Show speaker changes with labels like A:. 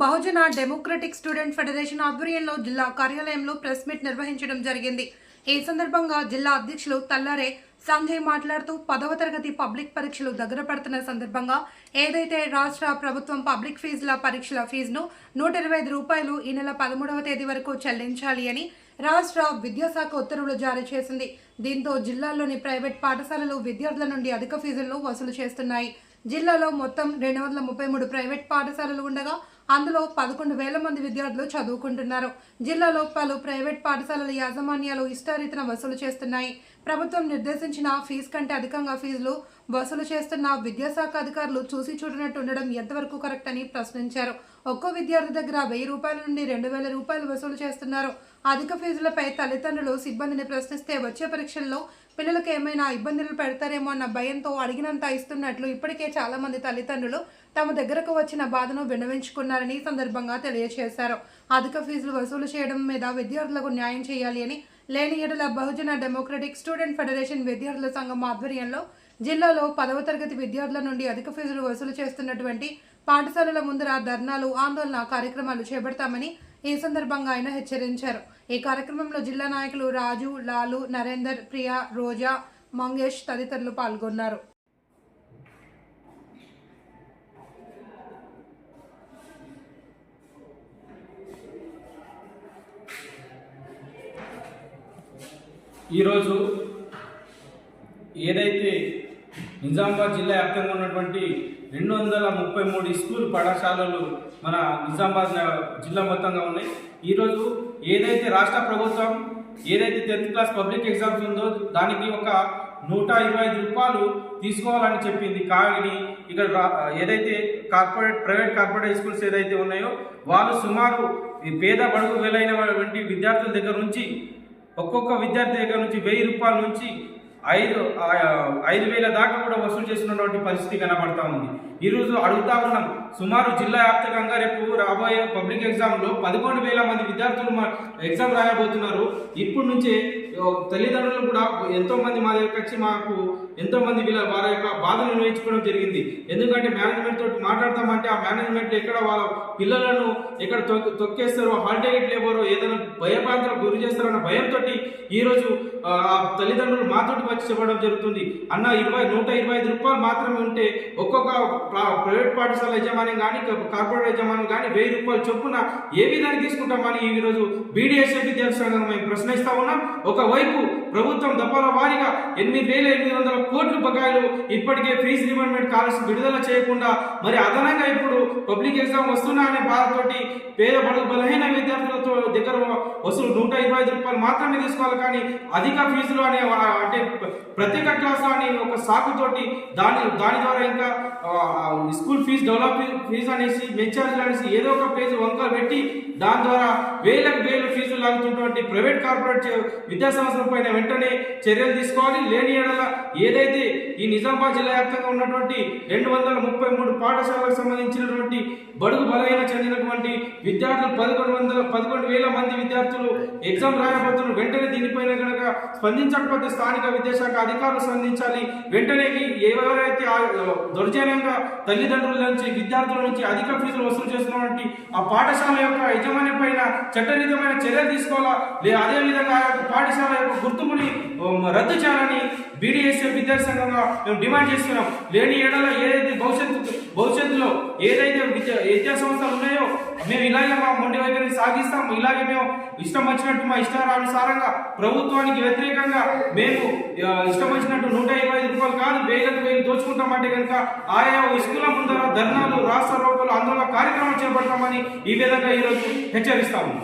A: బహుజన democratic student federation ఆధ్వర్యంలో జిల్లా కార్యాలయంలో ప్రెస్ మీట్ నిర్వహించడం జరిగింది. ఈ సందర్భంగా జిల్లా అధ్యక్షులు తల్లారే సంజయ్ మాట్లాడుతూ పదవ తరగతి పబ్లిక్ పరీక్షలు దగ్గర పడుతున్న సందర్భంగా ఏదైతే రాష్ట్ర ప్రభుత్వం పబ్లిక్ ఫీజుల పరీక్షల ఫీజును నూట ఇరవై ఐదు రూపాయలు ఈ నెల పదమూడవ తేదీ వరకు చెల్లించాలి అని రాష్ట్ర విద్యాశాఖ ఉత్తర్వులు జారీ చేసింది. దీంతో జిల్లాలోని ప్రైవేట్ పాఠశాలలు విద్యార్థుల నుండి అధిక ఫీజులను వసూలు చేస్తున్నాయి. జిల్లాలో మొత్తం రెండు వందల ముప్పై మూడు ప్రైవేట్ పాఠశాలలు ఉండగా అందులో పదకొండు వేల మంది విద్యార్థులు చదువుకుంటున్నారు. జిల్లాలో పలు ప్రైవేట్ పాఠశాలల యాజమాన్యాలు ఇష్టారీతన వసూలు చేస్తున్నాయి. ప్రభుత్వం నిర్దేశించిన ఫీజు కంటే అధికంగా ఫీజులు వసూలు చేస్తున్న విద్యాశాఖ అధికారులు చూసి చూడనట్టు ఉండడం ఎంతవరకు కరెక్ట్ అని ప్రశ్నించారు. ఒక్కో విద్యార్థి దగ్గర వెయ్యి రూపాయల నుండి రెండు వేల రూపాయలు వసూలు చేస్తున్నారు. అధిక ఫీజులపై తల్లిదండ్రులు సిబ్బందిని ప్రశ్నిస్తే వచ్చే పరీక్షల్లో పిల్లలకు ఏమైనా ఇబ్బందులు పెడతారేమో అన్న భయంతో అడిగినంత ఇస్తున్నట్లు ఇప్పటికే చాలామంది తల్లిదండ్రులు తమ దగ్గరకు వచ్చిన బాధను విన్నవించుకున్నారని సందర్భంగా తెలియజేశారు. అధిక ఫీజులు వసూలు చేయడం మీద విద్యార్థులకు న్యాయం చేయాలి అని లేని ఎడల బహుజన డెమోక్రటిక్ స్టూడెంట్ ఫెడరేషన్ విద్యార్థుల సంఘం ఆధ్వర్యంలో జిల్లాలో పదవ తరగతి విద్యార్థుల నుండి అధిక ఫీజులు వసూలు చేస్తున్నటువంటి పాఠశాలల ముందర ధర్నాలు ఆందోళన కార్యక్రమాలు చేపడతామని ఈ సందర్భంగా ఆయన హెచ్చరించారు. ఈ కార్యక్రమంలో జిల్లా నాయకులు రాజు లాలు నరేందర్ ప్రియా రోజా మంగేష్ తదితరులు పాల్గొన్నారు.
B: ఈరోజు ఏదైతే నిజామాబాద్ జిల్లా వ్యాప్తంగా ఉన్నటువంటి రెండు వందల ముప్పై మూడు స్కూల్ పాఠశాలలు మన నిజామాబాద్ జిల్లా మొత్తంగా ఉన్నాయి. ఈరోజు ఏదైతే రాష్ట్ర ప్రభుత్వం ఏదైతే టెన్త్ క్లాస్ పబ్లిక్ ఎగ్జామ్స్ ఉందో దానికి ఒక నూట ఇరవై ఐదు రూపాయలు తీసుకోవాలని చెప్పింది. కానీ ఇక్కడ ఏదైతే కార్పొరేట్ ప్రైవేట్ కార్పొరేట్ స్కూల్స్ ఏదైతే ఉన్నాయో వాళ్ళు సుమారు పేద బడుగు వెలైనటువంటి విద్యార్థుల దగ్గర నుంచి ఒక్కొక్క విద్యార్థి దగ్గర నుంచి వెయ్యి రూపాయల నుంచి ఐదు ఐదు వేల దాకా కూడా వసూలు చేస్తున్నటువంటి పరిస్థితి కనబడతా ఉంది. ఈరోజు అడుగుతా ఉన్నాం సుమారు జిల్లా వ్యాప్తంగా రేపు రాబోయే పబ్లిక్ ఎగ్జామ్లో పదకొండు వేల మంది విద్యార్థులు మా ఎగ్జామ్ రాయబోతున్నారు. ఇప్పటి నుంచే తల్లిదండ్రులు కూడా ఎంతో మంది మా దగ్గరకు వచ్చి మాకు ఎంతో మంది వీళ్ళ వారి యొక్క బాధను నిర్వహించుకోవడం జరిగింది. ఎందుకంటే మేనేజ్మెంట్ తోటి మాట్లాడతామంటే ఆ మేనేజ్మెంట్ ఎక్కడ వాళ్ళ పిల్లలను ఎక్కడ తొక్- తొక్కేస్తారో హాల్ టికెట్ లేవరో ఏదైనా భయపాంతలకు గురి చేస్తారన్న భయంతో ఈరోజు ఆ, తల్లిదండ్రులు మాతోటి వచ్చి చెప్పడం జరుగుతుంది. అన్న ఇరవై నూట ఇరవై ఐదు రూపాయలు మాత్రమే ఉంటే ఒక్కొక్క ప్రైవేట్ పాఠశాల యజమాని కానీ కార్పొరేట్ యజమాని కానీ వెయ్యి రూపాయలు చొప్పున ఏ విధానికి తీసుకుంటామని ఈరోజు బీడీఎస్ఎఫ్ విద్యాసంఘం మేము ప్రశ్నిస్తా ఉన్నాం. ஒருத்தன் ஒய்ஃபு ప్రభుత్వం దఫాల వారీగా ఎనిమిది వేల ఎనిమిది వందల కోట్ల బకాయిలు ఇప్పటికే ఫీజు రిమెంట్మెంట్ కాల్స్ విడుదల చేయకుండా మరి అదనంగా ఇప్పుడు పబ్లిక్ ఎగ్జామ్ వస్తున్నా అనే బాధతోటి పేద బడుగు బలహీన విద్యార్థులతో దగ్గర వసూలు నూట ఇరవై ఐదు రూపాయలు మాత్రమే తీసుకోవాలి కానీ అధిక ఫీజులు అనే అంటే ప్రత్యేక క్లాస్ అని ఒక సాకుతోటి దాని దాని ద్వారా ఇంకా స్కూల్ ఫీజు డెవలప్ ఫీజు అనేసి మెచ్చార్జీలు అనేసి ఏదో ఒక ఫీజు వంక పెట్టి దాని ద్వారా వేలకు వేలు ఫీజులు లాగుతున్నటువంటి ప్రైవేట్ కార్పొరేట్ చే- విద్యా సంస్థల పైన వెంటనే చర్యలు తీసుకోవాలి. లేని ఎడల ఏదైతే ఈ నిజామాబాద్ జిల్లా వ్యాప్తంగా ఉన్నటువంటి రెండు వందల ముప్పై మూడు పాఠశాలకు సంబంధించినటువంటి బడుగు బలహీన చెందినటువంటి విద్యార్థులు పదకొండు వందల పదకొండు వేల మంది విద్యార్థులు ఎగ్జామ్ రాయబోతున్నారు. వెంటనే దీనిపైన కనుక స్పందించకపోతే స్థానిక విద్యాశాఖ అధికారులు స్పందించాలి. వెంటనే ఎవరైతే దౌర్జన్యంగా తల్లిదండ్రుల నుంచి విద్యార్థుల నుంచి అధిక ఫీజులు వసూలు చేస్తున్నటువంటి ఆ పాఠశాల యొక్క యజమాని పైన చట్టరీతమైన చర్యలు తీసుకోవాలా? లే అదే విధంగా ఆ యొక్క పాఠశాల యొక్క గుర్తు ఉమ్, రద్దు చేయాలని బీడీఎస్ఏ విద్యార్థి సంఘంగా మేము డిమాండ్ చేస్తున్నాం. లేని ఏడల ఏదైతే భవిష్యత్తు భవిష్యత్తులో ఏదైతే విద్యా విద్యా సంస్థలు ఉన్నాయో మేము ఇలాగే మా మొండి వైఖరిని సాగిస్తాం. ఇలాగే మేము ఇష్టం వచ్చినట్టు మా ఇష్టానుసారంగా ప్రభుత్వానికి వ్యతిరేకంగా మేము ఇష్టం వచ్చినట్టు నూట ఇరవై ఐదు రూపాయలు కాదు వేలకు వేలు దోచుకుంటామంటే కనుక ఆయా స్కూళ్ళ ముందర ధర్నాలు రాష్ట్ర రూపాయలు ఆందోళన కార్యక్రమం చేపడతామని ఈ విధంగా ఈరోజు హెచ్చరిస్తాము.